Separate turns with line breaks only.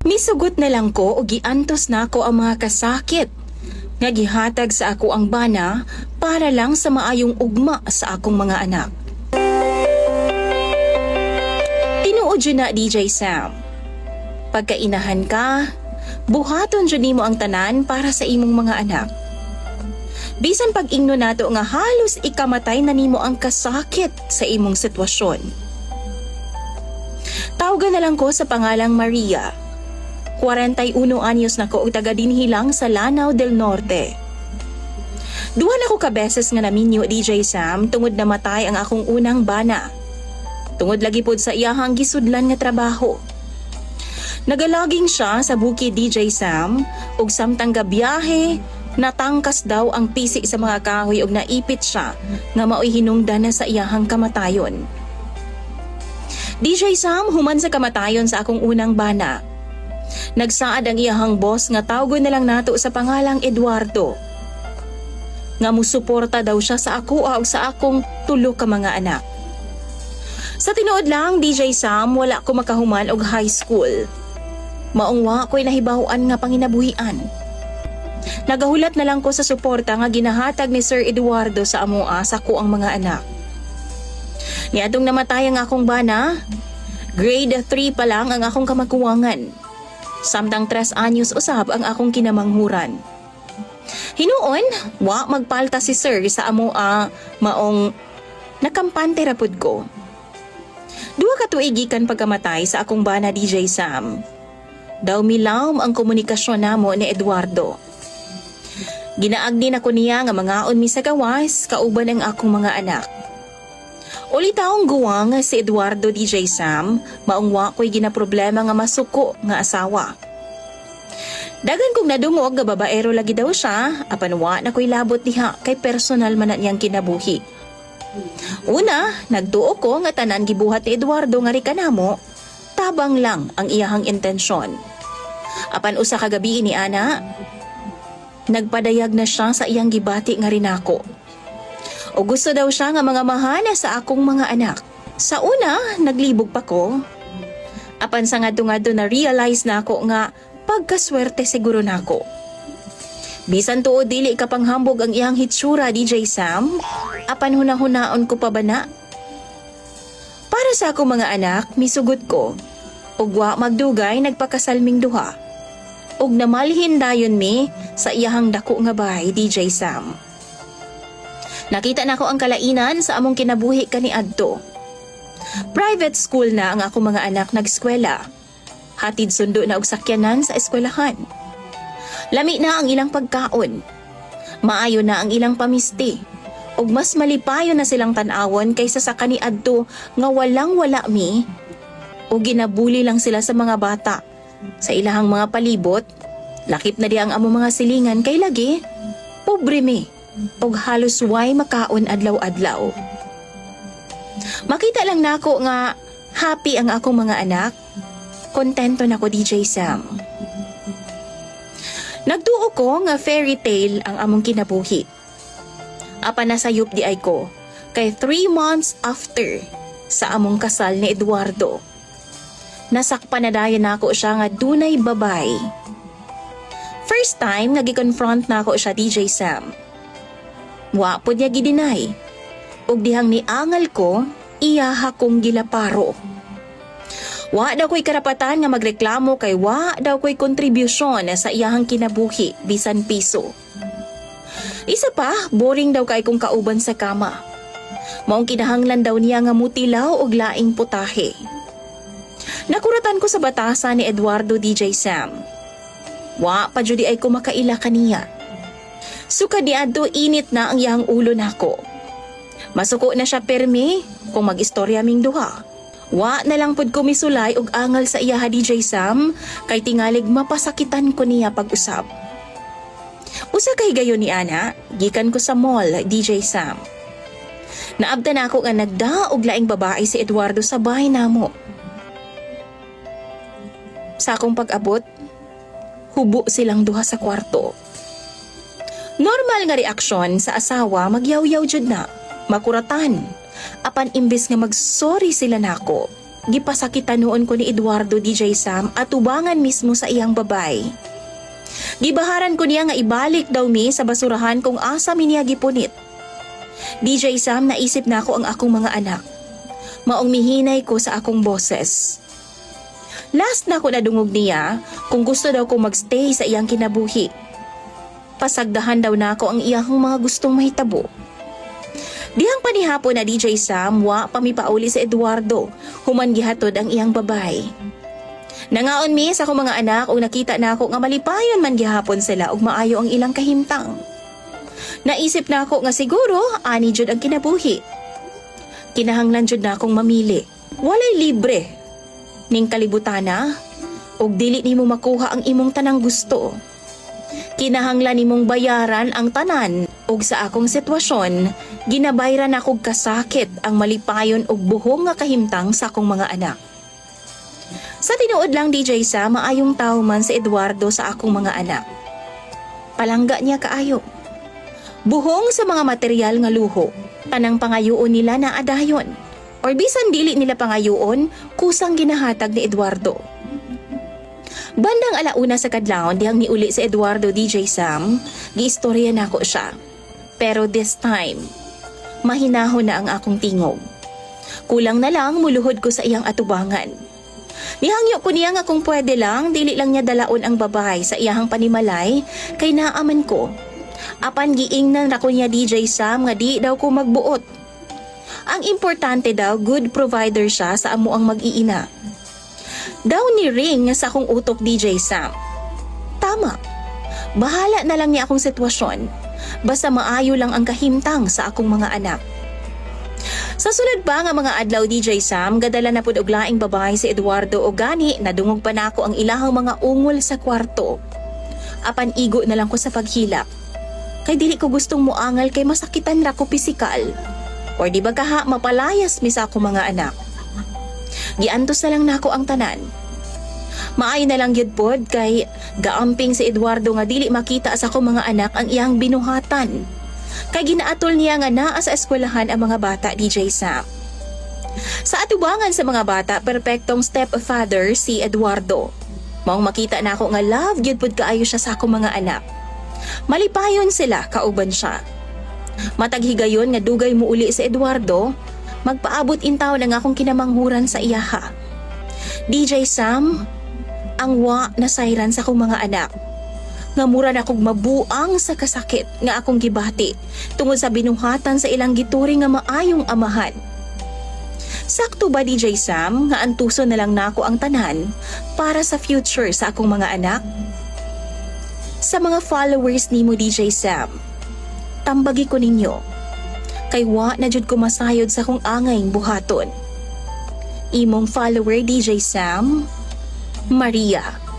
Misugot na lang ko o giantos na ako ang mga kasakit. Nga gihatag sa ako ang bana para lang sa maayong ugma sa akong mga anak. Tinuod na DJ Sam. Pagkainahan ka, buhaton jud nimo ang tanan para sa imong mga anak. Bisan pag ingno nato nga halos ikamatay na nimo ang kasakit sa imong sitwasyon. Tawagan na lang ko sa pangalang Maria. 41 anyos na ko og taga dinhilang sa Lanao del Norte. Duha na ko kabeses nga naminyo DJ Sam tungod na matay ang akong unang bana. Tungod lagi pod sa iyahang gisudlan nga trabaho. Nagalaging siya sa bukid DJ Sam ug samtang gabiyahe natangkas daw ang pisik sa mga kahoy ug naipit siya nga maoy hinungdan na sa iyahang kamatayon. DJ Sam human sa kamatayon sa akong unang bana. Nagsaad ang iyahang boss nga tawgon na lang nato sa pangalang Eduardo. Nga musuporta daw siya sa ako o sa akong tulo ka mga anak. Sa tinuod lang, DJ Sam, wala ko makahuman og high school. Maungwa ko'y nahibawan nga panginabuhian. Nagahulat na lang ko sa suporta nga ginahatag ni Sir Eduardo sa amoa sa ko ang mga anak. Niadong namatay ang akong bana, grade 3 pa lang ang akong kamakuwangan. Samtang 3 anyos usab ang akong kinamanghuran. Hinuon, wa magpalta si Sir sa amoa maong nakampante rapod ko. Duha ka tuig gikan pagkamatay sa akong bana DJ Sam. Daw milawm ang komunikasyon namo ni Eduardo. Ginaagdi na ko niya nga mangaon mi sa gawas kauban ang akong mga anak. Uli taong guwang nga si Eduardo DJ Sam, maungwa ko'y ginaproblema nga masuko nga asawa. Dagan kong nadungog nga lagi daw siya, apan wa na ko'y labot niha kay personal man niyang kinabuhi. Una, nagtuo ko nga tanan gibuhat ni Eduardo nga rikanamo, tabang lang ang iyahang intensyon. Apan usa ka gabi ni Ana, nagpadayag na siya sa iyang gibati nga rinako. O gusto daw siya nga mga mahana sa akong mga anak. Sa una, naglibog pa ko. Apan sa nga nga na realize na ako nga pagkaswerte siguro nako. Bisan tuod dili ka panghambog ang iyang hitsura DJ Sam, apan hunahuna-hunaon ko pa ba na? Para sa akong mga anak, misugot ko. Ug wa magdugay nagpakasalming duha. Ug namalhin dayon mi sa iyahang dako nga bahay DJ Sam. Nakita na ko ang kalainan sa among kinabuhi kani adto. Private school na ang akong mga anak nagskwela. Hatid sundo na og sakyanan sa eskwelahan. Lami na ang ilang pagkaon. Maayo na ang ilang pamisti. Ug mas malipayo na silang tan-awon kaysa sa kaniadto nga walang wala mi. O ginabuli lang sila sa mga bata. Sa ilahang mga palibot, lakip na di ang among mga silingan kay lagi. Pobre mi og halos way makaon adlaw-adlaw. Makita lang nako nga happy ang akong mga anak. Kontento na ko DJ Sam. Nagduo ko nga fairy tale ang among kinabuhi. Apa nasayop di ay ko kay three months after sa among kasal ni Eduardo. Nasakpan na dayon nako siya nga dunay babay. First time nagi-confront na ako siya DJ Sam. Wa po niya gidinay. Ug dihang ni angal ko, iyaha kong gilaparo. Wa daw ko'y karapatan nga magreklamo kay wa daw ko'y kontribusyon sa iyahang kinabuhi bisan piso. Isa pa, boring daw kay kong kauban sa kama. Maong kinahanglan daw niya nga mutilaw og laing putahe. Nakuratan ko sa batasan ni Eduardo DJ Sam. Wa pa judi ay kumakaila kaniya. Suka di adto init na ang iyang ulo nako. Masuko na siya permi kung mag-istorya ming duha. Wa na lang pud ko misulay og angal sa iya DJ Sam kay tingalig mapasakitan ko niya pag-usab. Usa kay gayon ni Ana, gikan ko sa mall DJ Sam. Naabda na ako nga nagdaog laing babae si Eduardo sa bahay namo. Sa akong pag-abot, hubo silang duha sa kwarto. Normal nga reaksyon sa asawa magyaw-yaw jud na, makuratan. Apan imbes nga mag-sorry sila nako, gipasakitan noon ko ni Eduardo DJ Sam at tubangan mismo sa iyang babay. Gibaharan ko niya nga ibalik daw mi sa basurahan kung asa mi niya gipunit. DJ Sam naisip na ako ang akong mga anak. Maong mihinay ko sa akong boses. Last na ko nadungog niya kung gusto daw kong magstay sa iyang kinabuhi. Pasagdahan daw na ako ang iyang mga gustong mahitabo. Dihang panihapon na DJ Sam, wa pamipauli sa Eduardo, human gihatod ang iyang babay. Nangaon mi sa akong mga anak ug nakita na ako nga malipayon man gihapon sila ug maayo ang ilang kahimtang. Naisip na ako nga siguro ani jud ang kinabuhi. Kinahanglan jud na akong mamili. Walay libre. Ning kalibutana ug dili nimo makuha ang imong tanang gusto. Kinahanglan nimong bayaran ang tanan ug sa akong sitwasyon, ginabayran ako kasakit ang malipayon ug buhong nga kahimtang sa akong mga anak. Sa tinuod lang DJ sa maayong tao man si Eduardo sa akong mga anak. Palangga niya kaayo. Buhong sa mga material nga luho, tanang pangayoon nila na adayon. Or bisan dili nila pangayoon, kusang ginahatag ni Eduardo. Bandang alauna sa kadlawon dihang niuli si Eduardo DJ Sam, giistorya na ako siya. Pero this time, mahinahon na ang akong tingog. Kulang na lang muluhod ko sa iyang atubangan. Nihangyo ko niya nga kung pwede lang, dili lang niya dalaon ang babae sa iyahang panimalay, kay naaman ko. Apan giingnan ra ko niya DJ Sam nga di daw ko magbuot. Ang importante daw, good provider siya sa amo ang mag-iina. Daw ni Ring sa akong utok DJ Sam. Tama. Bahala na lang niya akong sitwasyon. Basta maayo lang ang kahimtang sa akong mga anak. Sa sunod pa nga mga adlaw DJ Sam, gadala na pud og laing babae si Eduardo o gani nadungog pa nako ang ilahang mga ungol sa kwarto. Apan igo na lang ko sa paghilak. Kay dili ko gustong muangal kay masakitan ra ko pisikal. Or di ba kaha mapalayas mi sa ako mga anak. Giantos na lang nako ang tanan. Maayo na lang yun pod kay gaamping si Eduardo nga dili makita sa akong mga anak ang iyang binuhatan. Kay ginaatol niya nga naa sa eskwelahan ang mga bata DJ Sam. Sa atubangan sa mga bata, perpektong stepfather si Eduardo. Maong makita na ako nga love gyud pud kaayo siya sa akong mga anak. Malipayon sila kauban siya. Matag higayon nga dugay mo uli si Eduardo, magpaabot intaw na nga akong kinamanghuran sa iyaha. DJ Sam, ang wa na sayran sa akong mga anak. Nga mura na mabuang sa kasakit nga akong gibati tungod sa binuhatan sa ilang gituri nga maayong amahan. Sakto ba DJ Sam nga antuso na lang nako ang tanan para sa future sa akong mga anak? Sa mga followers nimo DJ Sam, tambagi ko ninyo. Kay wa na jud ko masayod sa kong angayng buhaton. Imong follower DJ Sam, Maria.